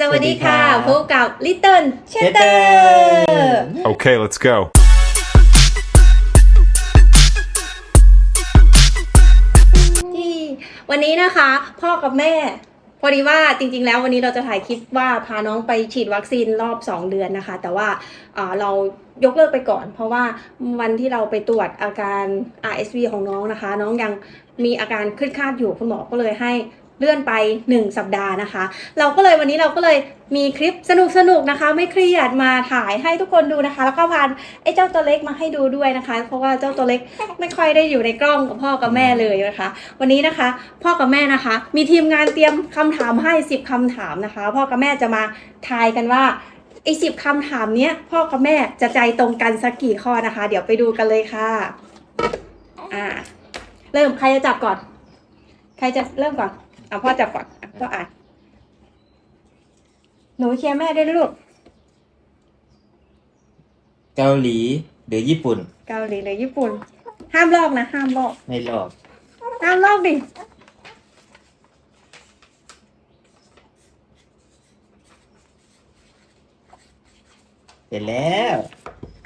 สวัสดีค่ะ พบกับ Little Chatter Chatter Okay, let's go. ที่วันนี้นะคะ พ่อกับแม่ พอดีว่าจริงๆ แล้ววันนี้เราจะถ่ายคลิปว่าพาน้องไปฉีดวัคซีนรอบ 2 เดือนนะคะ แต่ว่าเอ่อเรายกเลิกไปก่อน เพราะว่าวันที่เราไปตรวจอาการ RSV ของน้องนะคะ น้องยังมีอาการขึ้นคาดอยู่คุณหมอก็เลยให้เลื่อนไป 1 สัปดาห์นะคะ เราก็เลยวันนี้เราก็เลยมีคลิปสนุกๆนะคะ ไม่เครียดมาถ่ายให้ทุกคนดูนะคะ แล้วก็พาไอ้เจ้าตัวเล็กมาให้ดูด้วยนะคะ เพราะว่าเจ้าตัวเล็กไม่ค่อยได้อยู่ในกล้องกับพ่อกับแม่เลยนะคะ วันนี้นะคะ พ่อกับแม่นะคะ มีทีมงานเตรียมคำถามให้ 10คำถามนะคะ พ่อกับแม่จะมาทายกันว่าไอ้สิบคำถามเนี้ยพ่อกับแม่จะใจตรงกันสักกี่ข้อนะคะ เดี๋ยวไปดูกันเลยค่ะ อ่า เริ่มใครจะจับก่อน ใครจะเริ่มก่อน อะพ่อจับก่อนอะพ่ออ่านหนูเชียร์แม่ด้วยนะลูก เกาหลีหรือญี่ปุ่น เกาหลีหรือญี่ปุ่น ห้ามลอกนะห้ามลอก ไม่หลอกห้ามลอกดิ เสร็จแล้ว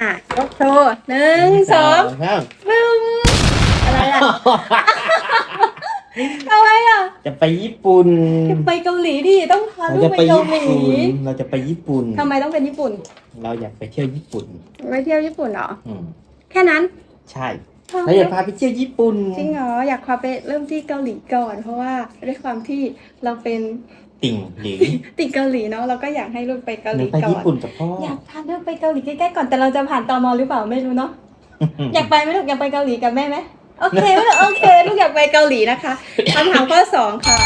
อะยกโชว์หนึ่งสองสามปึ้มอะไรอะ อะไรอะจะไปญี่ปุ่นจะไปเกาหลีดิต้องพาเราลูจะกไปไปเกาญี่หลีปุ่นเราจะไปญี่ปุ่น ทำไมต้องเป็นญี่ปุ่นเราอยากไปเที่ยวญี่ปุ่น ไปเที่ยวญี่ปุ่นเหรออืมแค่นั้นใช่เราอยากพาไปเที่ยวญี่ปุ่นจริงเหรออยากพาไปเริ่มที่เกาหลีก่อน เพราะว่าด้วยความที่เราเป็นติ่งหรือติดเกาหลีเนาะเราก็อยากให้ลูกไปเกาหหรืลีอไปก่อญี่น ปุ่นกับพ่ออยากพาลูกไปเกาหลีใกล้ๆก่อนแต่เราจะผ่านตมหรือเปล่าไม่รู้เนาะอยากไปไหมลูกอยากไปเกาหลีกับแม่ไหม โอเคไหมลูกโอเค ลูกอยากไปเกาหลีนะคะคำถามข้อสองค่ะ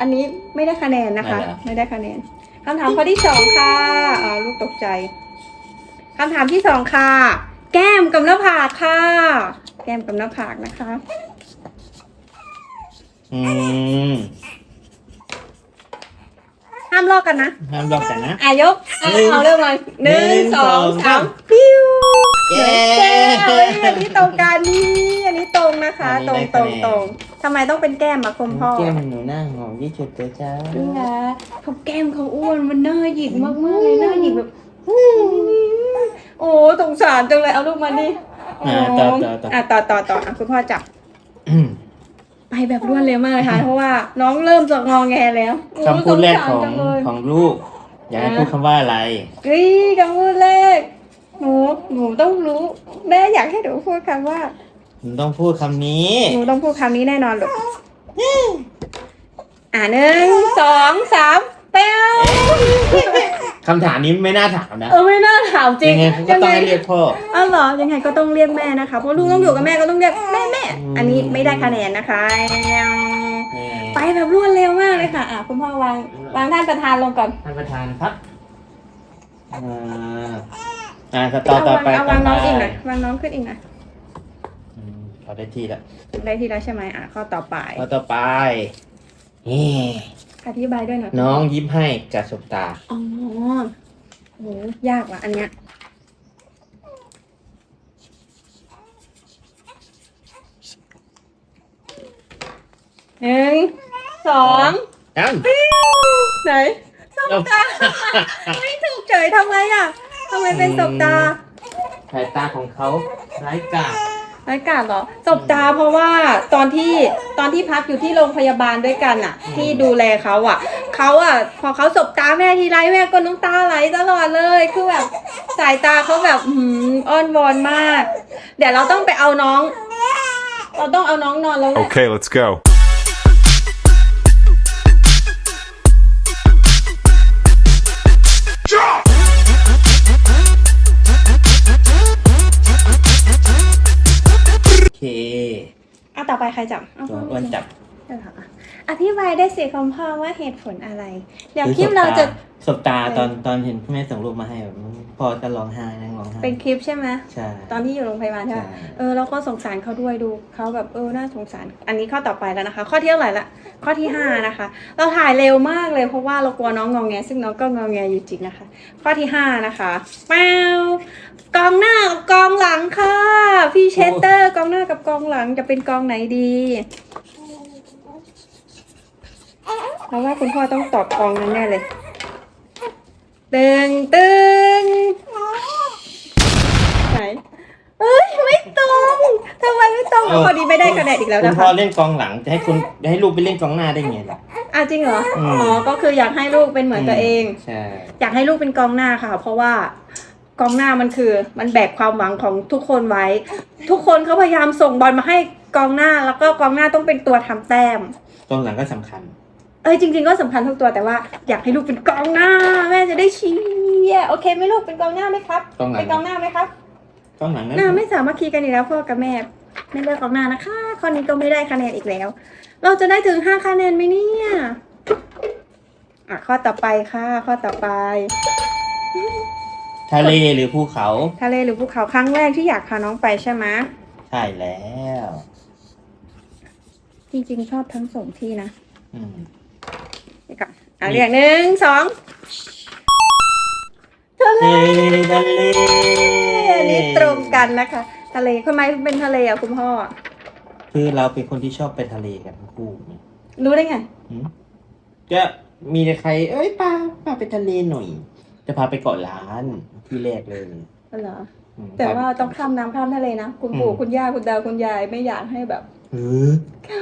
อันนี้ไม่ได้คะแนนนะคะ ไม่ได้คะแนนคำถามข้อที่สองค่ะอ่าลูกตกใจคำถามที่สองค่ะ แก้มกับหน้าผากค่ะ แก้มกับหน้าผากนะคะ อืมห้ามลอกกันนะห้ามหลอกกันนะ อายกอะหนึ่งเอาเริ่มเลยหนึ่งหนึ่งสองสองสามสามปิ้ว เย้แก้มเฮ้ยอันนี้ตรงกันนี่อันนี้ตรงนะคะ อันตรงนี้ตได้รงคะแนนตรงทำไมต้องเป็นแก้มอะคุณพ่อแก้มหนูหน้าหอมที่สุดเลยจ้านี่ไงเขาแก้มเขาอ้วนมันน่าหยิกมากมากๆเลยน่าหยิกแบบโอ้สงสารจังเลยเอาลูกมาดิอ่าต่อต่อต่ออะต่อต่อต่ออะคุณพ่อจับ อืม ไปแบบรวดเร็วมากเลยค่ะ เพราะว่าน้องเริ่มจะงอแงแล้วโอ้คำพูดแรกของสสาจัเลย ของลูก อยากให้พูดคำว่าอะไรเฮ้ยคำพูดแรก หนูหนูต้องรู้ แม่อยากให้หนูพูดคำว่า หนูต้องพูดคำนี้ หนูต้องพูดคำนี้แน่นอนลูกอ่าหนึ่งสองสามแป๊วคำถามนี้ไม่น่าถามนะ เออไม่น่าถามจริงยังไงเขาก็ต้องให้เรียกพ่อ อ้าวเหรอยังไงก็ต้องเรียกแม่นะคะเพราะลูกต้องอยู่กับแม่ก็ต้องเรียกแม่แม่อืม อันนี้ไม่ได้คะแนนนะคะไปแบบรวดเร็วมากเลยค่ะ อะคุณพ่อวางวางท่านประธานลงก่อนท่านประธานครับอ่า อ่าต่อต่อไปเอาต่วาองไปน้องอีกหน่อยวางน้องขึ้นอีกหน่อยอืมพอได้ที่แล้วได้ที่แล้วใช่ไหมอะข้อต่อไป ข้อต่อไปนี่อธิบายด้วยหน่อยน้องยิ้มให้กับสบตาอ๋อโหยากว่ะอันเนี้ยหนึ่งสองอ้าวไหนสบตาไม่ถูกเฉยทำไมอะ ทำไมเป็นสบตาสายตาของเขาไร้กาดไร้กาดเหรอสบตาเพราะว่าตอนที่ตอนที่พักอยู่ที่โรงพยาบาลด้วยกันอะที่ดูแลเขาอะเขาอะพอเขาสบตาแม่ทีไรแม่ก็น้ำตาไหลตลอดเลยคือแบบสายตาเขาแบบอื้อหืออ้อนวอนมาก เดี๋ยวเราต้องไปเอาน้อง เราต้องเอาน้องนอนแล้วแหละ Okay, let's go. ต่อไปใครจับเอาตัวอ้วนจับเดี๋ยวค่ะอธิบายได้สิคุณพ่อว่าเหตุผลอะไร เดี๋ยวคลิปเราจะ สบตาตอนตอนเห็นแม่ส่งรูปมาให้แบบพ่อก็ร้องไห้นั่งร้องไห้เป็นคลิปใช่ไหมใช่ตอนที่อยู่โรงพยาบาลใช่ไหมใช่เออเราก็สงสารเขาด้วยดูเขาแบบเออน่าสงสาร อันนี้ข้อต่อไปแล้วนะคะ ข้อที่เท่าไหร่ละข้อที่ห้านะคะ เราถ่ายเร็วมากเลยเพราะว่าเรากลัวน้องงองแงซึ่งน้องก็งองแงอยู่จริงนะคะ ข้อที่ห้านะคะแป้วกองหน้ากับกองหลังค่ะพี่เชสเตอร์กองหน้ากับกองหลังจะเป็นกองไหนดีเราว่าคุณพ่อต้องตอบกองนั้นแน่เลย ตึงตึงไหนเอ้ยไม่ตรงทำไมไม่ตรงเออพอดีไม่ได้คะแนนอีกแล้วคุณนะพ่อคะเล่นกองหลังจะให้คุณจะให้ลูกไปเล่นกองหน้าได้ไงล่ะ อะจริงเหรออืม อ๋อก็คืออยากให้ลูกเป็นเหมือนตัวเอง ใช่ อยากให้ลูกเป็นกองหน้าค่ะ เพราะว่ากองหน้ามันคือมันแบกความหวังของทุกคนไว้ ทุกคนเขาพยายามส่งบอลมาให้กองหน้าแล้วก็กองหน้าต้องเป็นตัวทำแต้ม กองหลังก็สำคัญ เอ้ยจริง ๆก็สำคัญทุกตัวแต่ว่าอยากให้ลูกเป็นกองหน้า แม่จะได้เชียร์โอเคไหมลูกเป็นกองหน้าไหมครับกองหลัง เป็นกองหน้าไหมครับกองหลังนั้นหน้าไม่สามารถคีกันอีกแล้วพ่อกับแม่ไม่เลือกกองหน้านะคะข้อนี้ก็ไม่ได้คะแนนอีกแล้ว เราจะได้ถึงห้าคะแนนไหมเนี่ยอะข้อต่อไปค่ะ ข้อต่อไป ทะเลหรือภูเขา ทะเลหรือภูเขาครั้งแรกที่อยากพาน้องไปใช่ไหมใช่แล้ว จริงๆชอบทั้งสองที่นะ อืม เดี๋ยวก่อนอะเรียกหนึ่งสองทะเลทะเลทะเลอันนี้ตรงกันนะคะ ทะเลทำไมเป็นทะเลอะคุณพ่อ คือเราเป็นคนที่ชอบไปทะเลกันทั้งคู่ไงรู้ได้ไงหืมก็มีแต่ใคร เอ้ยป้าป้าไปทะเลหน่อย จะพาไปเกาะล้านที่แรกเลยเหรอ อืมแต่ว่าต้องข้ามน้ำข้ามทะเลนะ คุณปู่อืมคุณย่าคุณตาคุณยายไม่อยากให้แบบ เออ ข้ามทะเลนะ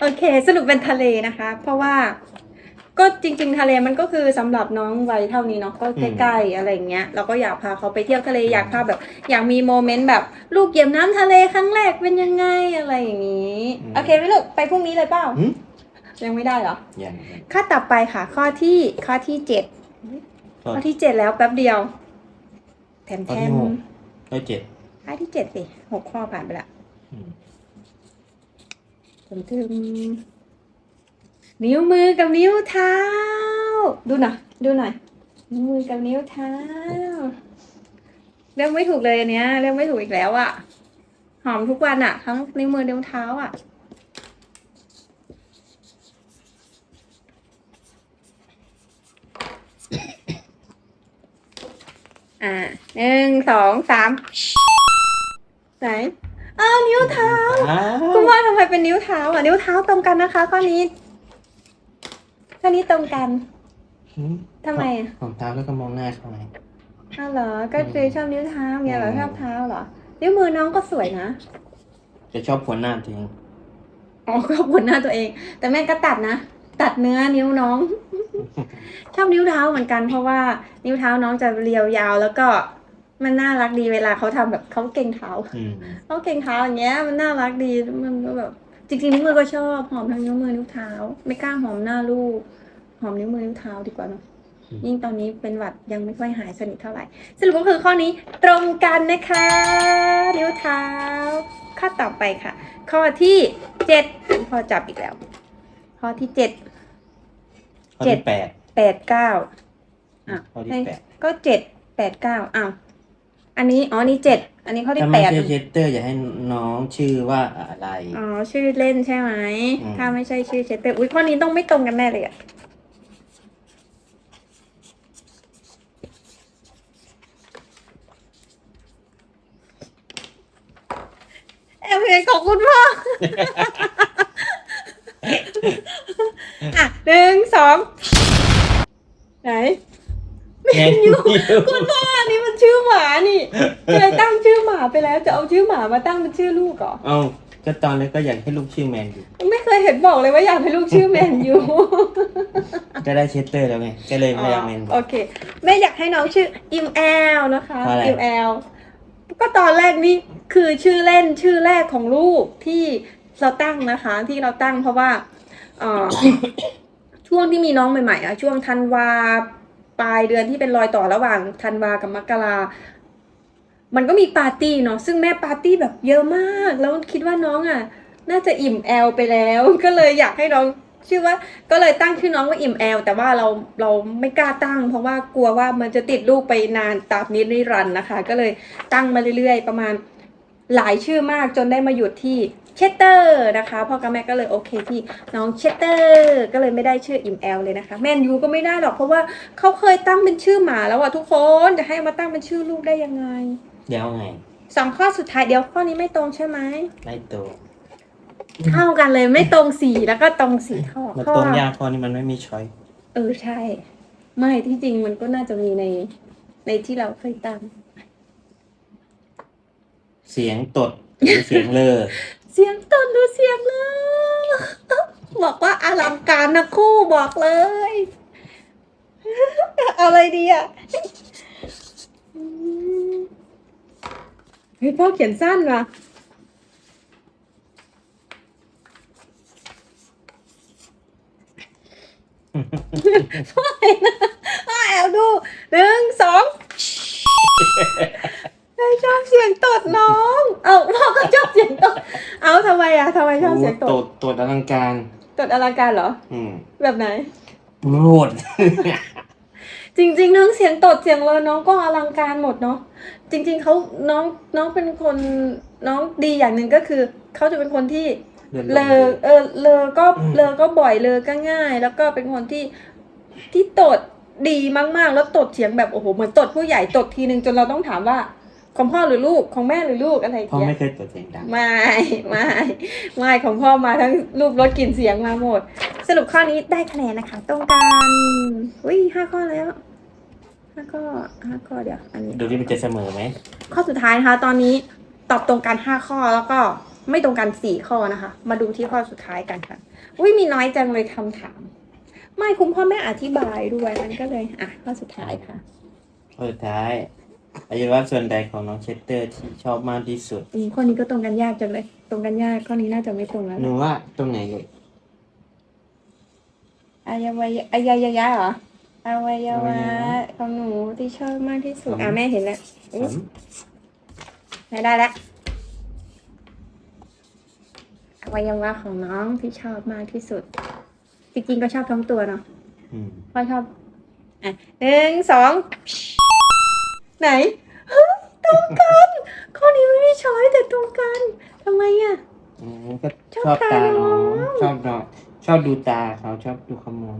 โอเค สรุปเป็นทะเลนะคะ เพราะว่าก็จริง ๆ ทะเลมันก็คือสำหรับน้องวัยเท่านี้เนาะก็ใกล้ๆอะไรอย่างเงี้ยเราก็อยากพาเขาไปเที่ยวทะเลอยากพาแบบ อยากมีโมเมนต์แบบลูกเหยียบน้ำทะเลครั้งแรกเป็นยังไงอะไรอย่างนี้โอเคไหมลูกไปพรุ่งนี้เลยเปล่าหืมยังไม่ได้เหรออย่างนั้นข้อต่อไปค่ะ ข้อที่ข้อที่เจ็ดข้อข้อที่เจ็ดแล้วแป๊บเดียว แถมข้อแถที่มหกข้อเจ็ดข้อที่เจ็ดสิหกข้อผ่านไปละอืม ถึงถึงนิ้วมือกับนิ้วเท้า ดูหน่อยดูหน่อยนิ้วมือกับนิ้วเท้าเรียกไม่ถูกเลยอันเนี้ยเรียกไม่ถูกอีกแล้วอะหอมทุกวันอะทั้งนิ้วมือนิ้วเท้าอะอ่าหนึ่งสองสามไหน อ้าวนิ้วเท้าอ้าคุณวว่าทำไมเป็นนิ้วเท้าอะนิ้วเท้าตรงกันนะคะข้อนี้ข้อนี้ตรงกันหืมทำไมอะของเท้าแล้วก็มองหน้าเขาไงอ้าวเหรอก็คือชอบนิ้วเท้าไงเหรออืมชอบเท้าเหรอนิ้วมือน้องก็สวยนะจะชอบผลหน้าตัวเองอ๋อก็บนหน้าตัวเอง แต่แม่ก็ตัดนะ ตัดเนื้อนิ้วน้อง ชอบนิ้วเท้าเหมือนกันเพราะว่านิ้วเท้าน้องจะเรียวยาวแล้วก็ มันน่ารักดีเวลาเขาทำแบบเขาเก่งเท้าอืมเขาเก่งเท้าอย่างเงี้ย มันน่ารักดีมันก็แบบ จริงๆนิ้วมือก็ชอบหอมทั้งนิ้วมือนิ้วเท้า ไม่กล้าหอมหน้าลูก หอมนิ้วมือนิ้วเท้าดีกว่าเนอะยิ่งตอนนี้เป็นหวัดยังไม่ค่อยหายสนิทเท่าไหร่ สรุปก็คือข้อนี้ตรงกันนะคะ นิ้วเท้า ข้อต่อไปค่ะ ข้อที่เจ็ดพอจับอีกแล้ว ข้อที่เจ็ดข้อเจ็ดที่แปดแปดเก้าอะข้อที่ให้แปดก็เจ็ดแปดเก้าอ้าว อันนี้อ๋ออันนี้เจ็ดอันนี้ข้อที่ถ้าแปไม่ดใช่เชสเตอร์อย่าให้น้องชื่อว่าอะไร อ๋อชื่อเล่นใช่ไหมอืม ถ้าไม่ใช่ชื่อเชสเตอร์อุ้ยข้อนี้ต้องไม่ตรงกันแน่เลยอะแอบเห็นของคุณพ่อ อะหนึ่งสองไหน แมนยูคุณพ่ออันนี้มันชื่อหมานี่เคยตั้งชื่อหมาไปแล้วจะเอาชื่อหมามาตั้งเป็นชื่อลูกเหรอเอาก็ตอนแรกก็อยากให้ลูกชื่อแมนยูไม่เคยเห็นบอกเลยว่าอยากให้ลูกชื่อแมนยูก็ได้เชสเตอร์แล้วไงก็เลยไม่อยากแมนยูโอเคแม่อยากให้น้องชื่ออิมแอลนะคะเพราะอะไรอิมแอลก็ตอนแรกนี่คือชื่อเล่นชื่อแรกของลูกที่เราตั้งนะคะ ที่เราตั้งเพราะว่าเอ่อช่วงที่มีน้องใหม่ๆอะช่วงธันวา ปลายเดือนที่เป็นรอยต่อระหว่างธันวากับมกรามันก็มีปาร์ตี้เนาะซึ่งแม่ปาร์ตี้แบบเยอะมาก แล้วคิดว่าน้องอะ น่าจะอิ่มแอลไปแล้ว ก็เลยอยากให้น้องชื่อว่าก็เลยตั้งชื่อน้องว่าอิ่มแอลแต่ว่าเราเราไม่กล้าตั้ง เพราะว่ากลัวว่ามันจะติดลูกไปนานตราบนิดนิรันดร์นะคะ ก็เลยตั้งมาเรื่อยๆ ประมาณ หลายชื่อมากจนได้มาหยุดที่เชสเตอร์นะคะพ่อกับแม่ก็เลยโอเคที่น้องเชสเตอร์ก็เลยไม่ได้ชื่ออิ่มแอลเลยนะคะแมนยูก็ไม่ได้หรอกเพราะว่าเขาเคยตั้งเป็นชื่อหมาแล้วอะทุกคนจะให้มาตั้งเป็นชื่อลูกได้ยังไงเดี๋ยวไงสองข้อสุดท้ายเดี๋ยวข้อนี้ไม่ตรงใช่ไหมไล่ตัวเท่ากันเลยไม่ตรงสีแล้วก็ตรงสีท่อมันข้อตรงยากพอนี่มันไม่มีช้อยเออใช่ ไม่ที่จริงมันก็น่าจะมีในในที่เราเคยตั้ง เสียงตดหรือเสียงเลอ เสียงตนดูเสียงเลย บอกว่าอลังการนะคู่บอกเลย เอาอะไรดีอะอืมเฮ้ยพ่อเขียนสั้นว่ะพ่อเห็นนะพ่อแอบดูหนึ่งสอง ชอบเสียงตดน้อง เอาพ่อก็ชอบเสียงตด เอาทำไมอะทำไมชอบเสียงตตด ดตดอลังการ ตดอลังการเหรอ อืมแบบไหน โรด จริง ๆ ทั้งเสียงตดเสียงเลยน้องก็อลังการหมดเนาะจริง ๆเขาน้องน้องเป็นคนน้องดีอย่างหนึ่งก็คือเขาจะเป็นคนที่เลอเออเลอก็เลอก็บ่อยเลอก็ง่าย แล้วก็เป็นคนที่ที่ตดดีมากๆ แล้วตดเสียงแบบโอ้โหเหมือนตดผู้ใหญ่ตดทีนึงจนเราต้องถามว่า ของพ่อหรือลูกของแม่หรือลูกอะไรอย่างพ่อเงี้ยไม่เคยตดเสียงดังไม่ไม่ไม่ของพ่อมาทั้งรูปรถกลิ่นเสียงมาหมด สรุปข้อนี้ได้คะแนนนะคะตรงกันอุ้ยห้าข้อแล้วห้าข้อห้าข้อเดี๋ยวอันนี้ ดูที่มันจะเสมอไหมข้อสุดท้ายนะคะ ตอนนี้ตอบตรงกันห้าข้อแล้วก็ไม่ตรงกันสี่ข้อนะคะ มาดูที่ข้อสุดท้ายกันค่ะ อุ้ยมีน้อยจังเลยคำถาม ไม่คุณพ่อแม่อธิบายด้วยมันก็เลย อะ ข้อสุดท้ายค่ะ ข้อสุดท้าย อวัยวะส่วนใดของน้องเชสเตอร์ที่ชอบมากที่สุด อืมข้อนี้ก็ตรงกันยากจังเลย ตรงกันยากข้อนี้น่าจะไม่ตรงแล้วหนูว่าตรงไหนลูกอายวัยอายายายะเหรออวัยวะของหนูที่ชอบมากที่สุดอะแม่เห็นแล้วอุ๊ยอืมไม่ได้แล้วอวัยวะของน้องที่ชอบมากที่สุด จริงๆก็ชอบทั้งตัวเนาะอืมพ่อชอบอะหนึ่งสอง ไหนเฮ้ยตรงกันข้อนี้ไม่มีช้อยแต่ตรงกันทำไมอะ อืมก็ชอบชอบตาตาน้น้อองงชอบน้องชอบดูตาเขาชอบดูขโมย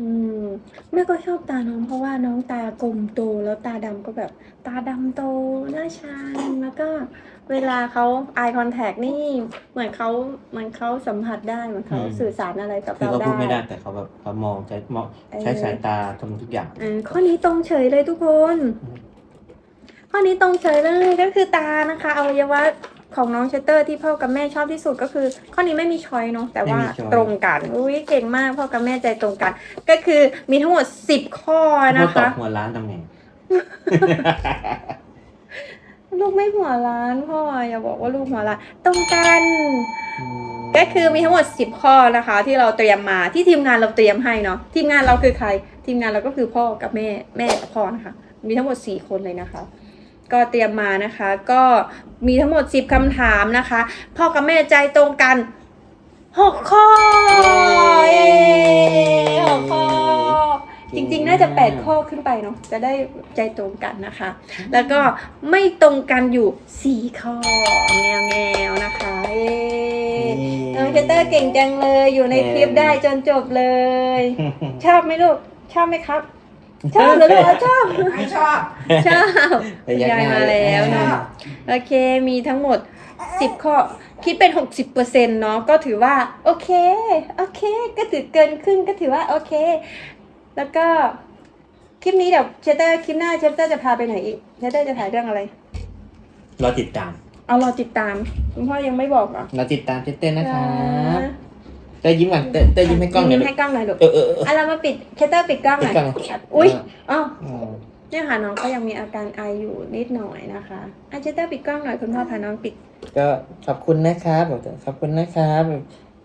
อืมแม่ก็ชอบตาน้องเพราะว่าน้องตากลมโตแล้วตาดำก็แบบ ตาดำโตหน้าชานแล้วก็เวลาเขา eye contact นี่ เหมือนเขาเหมือนเขาสัมผัสได้เหมือนเขาสื่อสารอะไรกับคือเราเขาได้ พูดไม่ได้แต่เขาแบบเขามองใช้มองใช้สายตาทำทุกอย่าง อ่าข้อนี้ตรงเฉยเลยทุกคน อืม ข้อนี้ตรงเฉยเลยก็คือตานะคะอวัยวะของน้องเชสเตอร์ที่พ่อกับแม่ชอบที่สุดก็คือ ข้อนี้ไม่มีช้อยเนาะแต่ว่าไม่มีช้อย ตรงกันอุ้ยเก่งมากพ่อกับแม่ใจตรงกัน ก็คือมีทั้งหมดสิบข้อพ่อนะตอคะ บหัวล้านทำไง ลูกไม่หัวล้านพ่ออย่าบอกว่าลูกหัวล้านตรงกัน ก็คือมีทั้งหมด 10 ข้อนะคะ ที่เราเตรียมมาที่ทีมงานเราเตรียมให้เนาะทีมงานเราคือใคร ทีมงานเราก็คือพ่อกับแม่แม่กับพ่อนะคะ มีทั้งหมด 4 คนเลยนะคะ ก็เตรียมมานะคะ ก็มีทั้งหมด 10คำถามนะคะ พ่อกับแม่ใจตรงกัน 6 ข้อเย้หกข้อ จริงๆ น่าจะ 8 ข้อขึ้นไปเนาะจะได้ใจตรงกันนะคะ แล้วก็ไม่ตรงกันอยู่ 4 ข้อแนวแนวๆนะคะเย้น้องเจเตอร์เก่งจังเลยอยู่ในคลิปได้จนจบเลย ชอบไหมลูก ชอบไหมครับ ชอบหรือว่าชอบ ไม่ชอบ ชอบไปยักหน้ยายมาแล้วเนอะโอเคมีทั้งหมด 10 ข้อ คิดเป็น 60%เนาะก็ถือว่า โอเค โอเค ก็ถือเกินครึ่งก็ถือว่า โอเค แล้วก็ คลิปนี้เดี๋ยวเชสเตอร์คลิปหน้าเชสเตอร์จะพาไปไหนอีกเชสเตอร์จะถ่ายเรื่องอะไร รอติดตามเอารอติดตาม คุณพ่อยังไม่บอกเหรอรอติดตามเชสเตอร์นะครับ เต้ยยิ้มก่อนเต้ยเต้ยยิ้มให้กล้องหน่อยยิ้มลูกให้กล้องหน่อยลูกเออเออเออ อะเรามาปิดเชสเตอร์ปิดกล้องหปิดน่อยกล้องหน่อย อุ้ยอ้าวอืมเนี่ยค่ะน้องก็ยังมีอาการไออยู่นิดหน่อยนะคะอะเชสเตอร์ปิดกล้องหน่อยคุณพ่อพาน้องปิด ก็ขอบคุณนะครับบอกเถอะขอบคุณนะครับ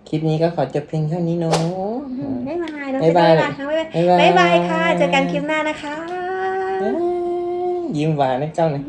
คลิปนี้ก็ขอจบเพียงเท่านี้เนาะ บ๊ายบายน้องบ๊ายบายบ๊ายบายค่ะบ๊ายบายบ๊ายบายบ๊ายบายค่ะ เจอกันคลิปหน้านะคะ ยิ้มหวานให้เจ้าหน่อย